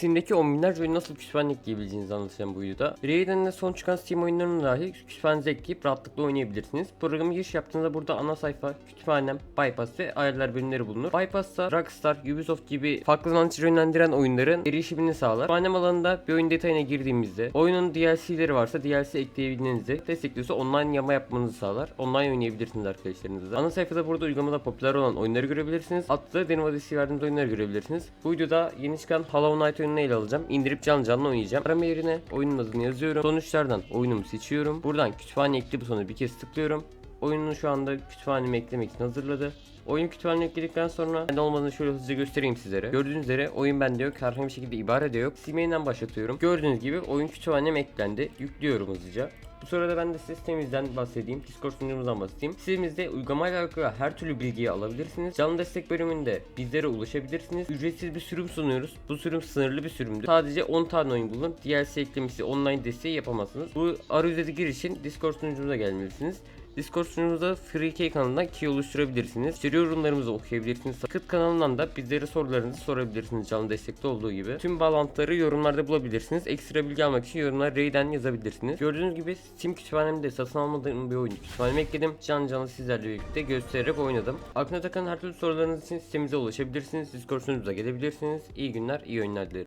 Steam'deki on binlerce oyunu nasıl kütüphane ekleyebileceğinizi anlatacağım bu videoda. Raiden'de son çıkan Steam oyunlarını dahi kütüphanenize ekleyip rahatlıkla oynayabilirsiniz. Programı giriş yaptığınızda burada ana sayfa, kütüphanem, bypass ve ayarlar bölümleri bulunur. Bypass'ta Rockstar, Ubisoft gibi farklı sanatçı yönlendiren oyunların erişimini sağlar. Kütüphanem alanında bir oyun detayına girdiğimizde oyunun DLC'leri varsa DLC ekleyebilmenizi, destekliyorsa online yama yapmanızı sağlar. Online oynayabilirsiniz arkadaşlarınızla. Ana sayfada burada uygulamada popüler olan oyunları görebilirsiniz. Atlı demo adresi verdiğimiz oyunları görebilirsiniz. Bu videoda yeni çıkan Hollow Knight oyununu ele alacağım. İndirip canlı canlı oynayacağım. Arama yerine oyunun adını yazıyorum. Sonuçlardan oyunumu seçiyorum. Buradan kütüphane ekle butonuna bir kez tıklıyorum. Oyununu şu anda kütüphaneme eklemek için hazırladı. Oyun kütüphaneye ekledikten sonra ne olmadığını şöyle hızlıca göstereyim sizlere. Gördüğünüz üzere oyun bende yok. Herhangi bir şekilde ibare de yok. Steam'inden başlatıyorum. Gördüğünüz gibi oyun kütüphanem eklendi. Yüklüyorum hızlıca. Bu sırada ben de size sitemizden bahsedeyim. Discord sunucumuzdan bahsedeyim. Sitemizde uygulamayla alakalı her türlü bilgiyi alabilirsiniz. Canlı destek bölümünde bizlere ulaşabilirsiniz. Ücretsiz bir sürüm sunuyoruz. Bu sürüm sınırlı bir sürümdür. Sadece 10 tane oyun bulunup DLC eklemesi online desteği yapamazsınız. Bu arayüze giriş için Discord sunucumuza gelmelisiniz. Discord sunucumuzda FreeK kanalından key oluşturabilirsiniz. İçeri yorumlarımızı okuyabilirsiniz. Kıt kanalından da bizlere sorularınızı sorabilirsiniz canlı destekte olduğu gibi. Tüm bağlantıları yorumlarda bulabilirsiniz. Ekstra bilgi almak için yorumlara Ray'den yazabilirsiniz. Gördüğünüz gibi Steam kütüphanemde satın almadığım bir oyunu kütüphaneme ekledim. Can canlı sizlerle birlikte göstererek oynadım. Aklına takan her türlü sorularınız için sitemize ulaşabilirsiniz. Discord sunucumuza gelebilirsiniz. İyi günler, iyi oyunlar dilerim.